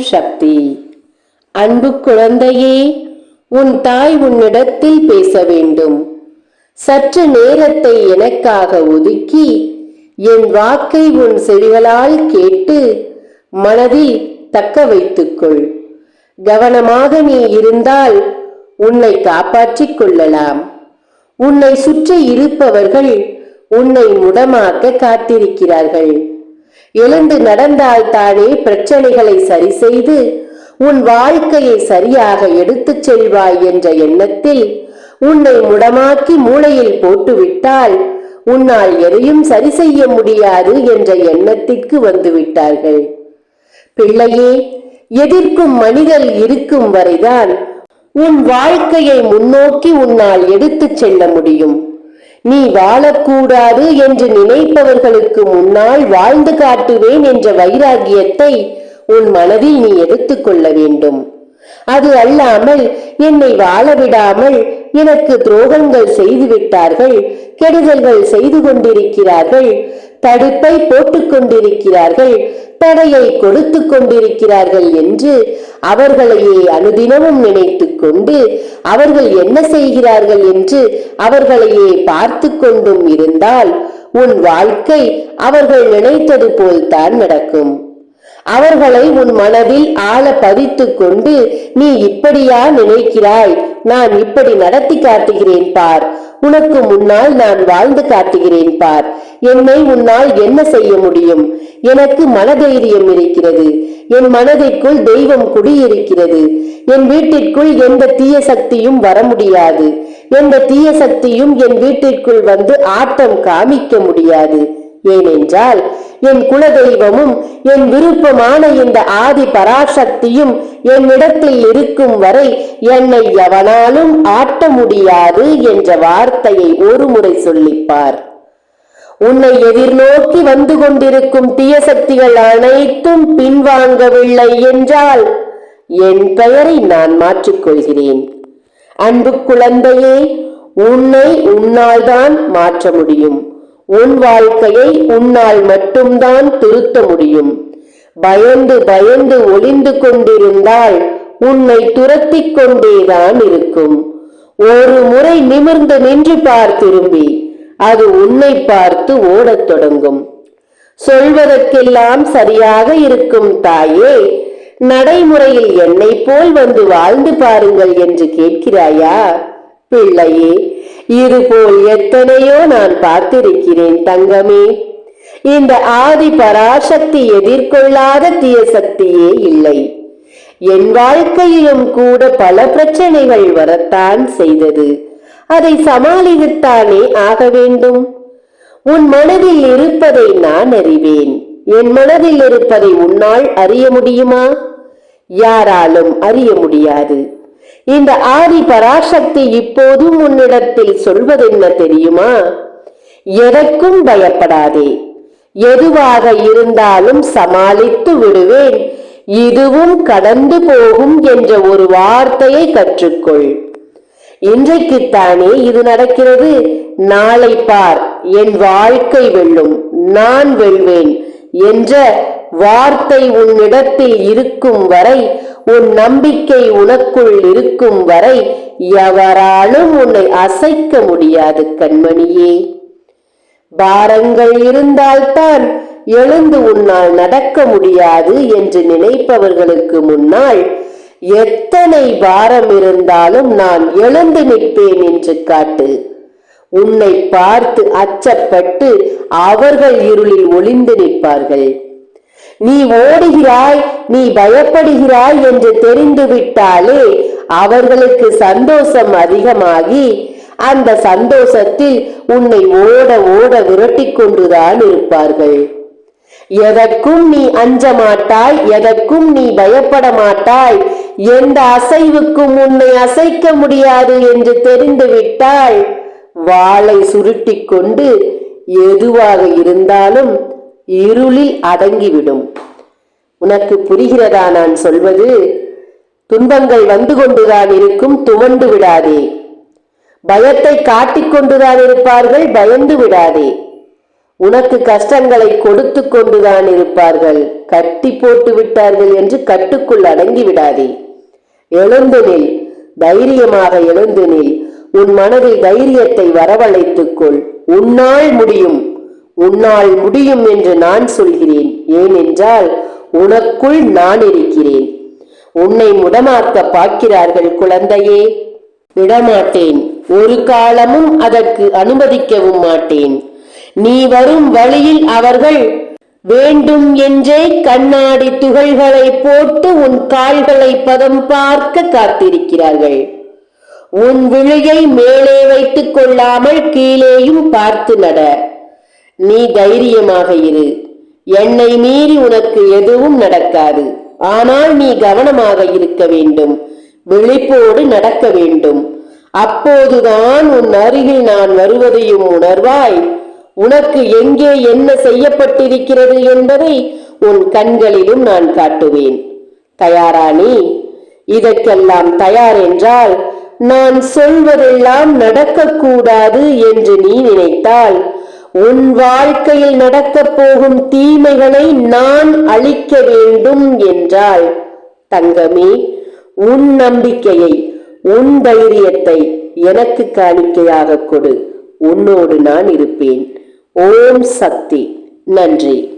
சக்தி. அன்பு குழந்தையே உன் தாய் உன்னிடத்தில் பேச வேண்டும். சற்று நேரத்தை எனக்காக ஒதுக்கி என் வாக்கை உன் செவிகளால் கேட்டு மனதில் தக்க வைத்துக்கொள். கவனமாக நீ இருந்தால் உன்னை காப்பாற்றிக் கொள்ளலாம். உன்னை சுற்றி இருப்பவர்கள் உன்னை முடமாக்க காத்திருக்கிறார்கள். எழுந்து நடந்தால் தானே பிரச்சனைகளை சரி செய்து உன் வாழ்க்கையை சரியாக எடுத்துச் செல்வாய் என்ற எண்ணத்தில் உன்னை முடமாக்கி மூளையில் போட்டுவிட்டால் உன்னால் எதையும் சரி செய்ய முடியாது என்ற எண்ணத்திற்கு வந்துவிட்டார்கள். பிள்ளையே எதிர்க்கும் மனிதர் இருக்கும் வரைதான் உன் வாழ்க்கையை முன்னோக்கி உன்னால் எடுத்துச் செல்ல முடியும். நீ வாழக்கூடாது என்று நினைப்பவர்களுக்கு முன்னால் வாழ்ந்து காட்டுவேன் என்ற வைராகியத்தை உன் மனதில் நீ எடுத்துக்கொள்ள வேண்டும். அது அல்லாமல் என்னை வாழ விடாமல் எனக்கு துரோகங்கள் செய்து விட்டார்கள் கெடுதல்கள் செய்து கொண்டிருக்கிறார்கள் தடுப்பை போட்டுக் கொண்டிருக்கிறார்கள் தடையை கொடுத்து கொண்டிருக்கிறார்கள் என்று அவர்களையே அனுதினமும் நினைத்துக் கொண்டு அவர்கள் என்ன செய்கிறார்கள் என்று அவர்களையே பார்த்து கொண்டும் இருந்தால் உன் வாழ்க்கை அவர்கள் நினைத்தது போல்தான் நடக்கும். அவர்களை உன் மனதில் ஆழ பதித்துக் கொண்டு நீ இப்படியா நினைக்கிறாய்? நான் இப்படி நடத்தி காட்டுகிறேன் பார். உனக்கு முன்னால் நான் வாழ்ந்து காட்டுகிறேன் பார். என்னை உன்னால் என்ன செய்ய முடியும்? எனக்கு மனதைரியம் இருக்கிறது. என் மனதிற்குள் தெய்வம் குடியிருக்கிறது. என் வீட்டிற்குள் எந்த தீய சக்தியும் வர முடியாது எந்த தீய சக்தியும் என் வீட்டிற்குள் வந்து ஆட்டம் காமிக்க முடியாது. ஏனென்றால் என் குலதெய்வமும் என் விருப்பமான இந்த ஆதி பராசக்தியும் என்னிடத்தில் இருக்கும் வரை என்னை எவனாலும் ஆட்ட முடியாது என்ற வார்த்தையை ஒரு முறை சொல்லிப்பார். உன்னை எதிர்நோக்கி வந்து கொண்டிருக்கும் தீய சக்திகள் அனைத்தும் பின்வாங்கவில்லை என்றால் என் பெயரை நான் மாற்றிக்கொள்கிறேன் அன்பு குழந்தையே உன்னை உன்னால் தான் மாற்ற முடியும். உன் வாழ்க்கையை உன்னால் மட்டும்தான் திருத்த முடியும். பயந்து பயந்து ஒளிந்து கொண்டிருந்தால் உன்னை துரத்திக் கொண்டேதான் இருக்கும். ஒரு முறை நிமிர்ந்து நின்று பார் திரும்பி அது உன்னை பார்த்து ஓடத் தொடங்கும். சொல்வதற்கெல்லாம் சரியாக இருக்கும் தாயே நடைமுறையில் என்னை போல் வந்து வாழ்ந்து பாருங்கள் என்று கேட்கிறாயா? பிள்ளையே இதுபோல் எத்தனையோ நான் பார்த்திருக்கிறேன் தங்கமே. இந்த ஆதி பராசக்தி எதிர்கொள்ளாத தீய சக்தியே இல்லை. என் வாழ்க்கையிலும் கூட பல பிரச்சனைகள் வரத்தான் செய்தது. அதை சமாளித்துத்தானே ஆக வேண்டும்? உன் மனதில் இருப்பதை நான் அறிவேன். என் மனதில் இருப்பதை உன்னால் அறிய முடியுமா? யாராலும் அறிய முடியாது. இந்த ஆதி பராசக்தி இப்போதும் உன்னிடத்தில் சொல்வதென்ன தெரியுமா? எதற்கும் பயப்படாதே. எதுவாக இருந்தாலும் சமாளித்து விடுவேன். இதுவும் கடந்து போகும் என்ற ஒரு வார்த்தையை கற்றுக்கொள். இன்றைக்குத்தானே இது நடக்கிறது? நாளை பார் என் வாழ்க்கை வெல்லும் நான் வெல்வேன் என்ற வார்த்தை உன்னிடத்தில் இருக்கும் வரை உன் நம்பிக்கை உனக்குள் இருக்கும் வரை எவராலும் உன்னை அசைக்க முடியாது கண்மணியே. பாரங்கள் இருந்தால்தான் எழுந்து உன்னால் நடக்க முடியாது என்று நினைப்பவர்களுக்கு முன்னால் எத்தனை பாரம் இருந்தாலும் நான் எழுந்து நிற்பேன் என்று காட்டு. உன்னை பார்த்து அச்சப்பட்டு அவர்கள் இருளில் ஒளிந்து நிற்பார்கள். நீ ஓடுகிறாய் நீ பயப்படுகிறாய் என்று தெரிந்து விட்டாலே அவர்களுக்கு சந்தோஷம் அதிகமாகி அந்த சந்தோஷத்தில் உன்னை ஓட ஓட விரட்டி கொண்டுதான் இருப்பார்கள். எதற்கும் நீ அஞ்ச மாட்டாய் எதற்கும் நீ பயப்பட மாட்டாய் எந்த அசைவுக்கும் உன்னை அசைக்க முடியாது என்று தெரிந்துவிட்டால் வாளை சுருட்டி கொண்டு எதுவாக இருந்தாலும் இருளில் அடங்கிவிடும். உனக்கு புரிகிறதா நான் சொல்வது? துன்பங்கள் வந்து கொண்டுதான் இருக்கும் துவண்டு விடாதே. பயத்தை காட்டிக் கொண்டுதான் இருப்பார்கள் பயந்து விடாதே. உனக்கு கஷ்டங்களை கொடுத்து கொண்டுதான் இருப்பார்கள் கட்டி போட்டு விட்டார்கள் என்று கட்டுக்குள் அடங்கி விடாதே. எழுந்து நில் தைரியமாக எழுந்து நில் உன் மனதில் தைரியத்தை வரவழைத்துக் கொள் உன்னால் முடியும். உன்னால் முடியும் என்று நான் சொல்கிறேன். ஏனென்றால் உனக்குள் நான் இருக்கிறேன். உன்னை முடமாக்க பார்க்கிறார்கள் குழந்தையே. விடமாட்டேன். ஒரு காலமும் அதற்கு அனுமதிக்கவும் மாட்டேன். நீ வரும் வழியில் அவர்கள் வேண்டும் என்றே கண்ணாடி துகள்களை போட்டு உன் கால்களை பதம் பார்க்க காத்திருக்கிறார்கள். உன் விழியை மேலே வைத்துக் கொள்ளாமல் கீழேயும் பார்த்து நட. நீ தைரியமாக இரு. என்னை மீறி உனக்கு எதுவும் நடக்காது. ஆனால் நீ கவனமாக இருக்க வேண்டும். விழிப்போடு நடக்க வேண்டும். அப்போதுதான் உன் அருகில் நான் வருவதையும் உணர்வாய். உனக்கு எங்கே என்ன செய்யப்பட்டிருக்கிறது என்பதை உன் கண்களிலும் நான் காட்டுவேன். தயாரா நீ? இதற்கெல்லாம் தயார் என்றால் நான் சொல்வதெல்லாம் நடக்கக்கூடாது என்று நீ நினைத்தால் உன் வாழ்க்கையில் நடக்கப் போகும் தீமைகளை நான் அழிக்க வேண்டும் என்றால் தங்கமே உன் நம்பிக்கையை உன் தைரியத்தை எனக்கு காணிக்கையாக கொடு. உன்னோடு நான் இருப்பேன். ஓம் சக்தி. நன்றி.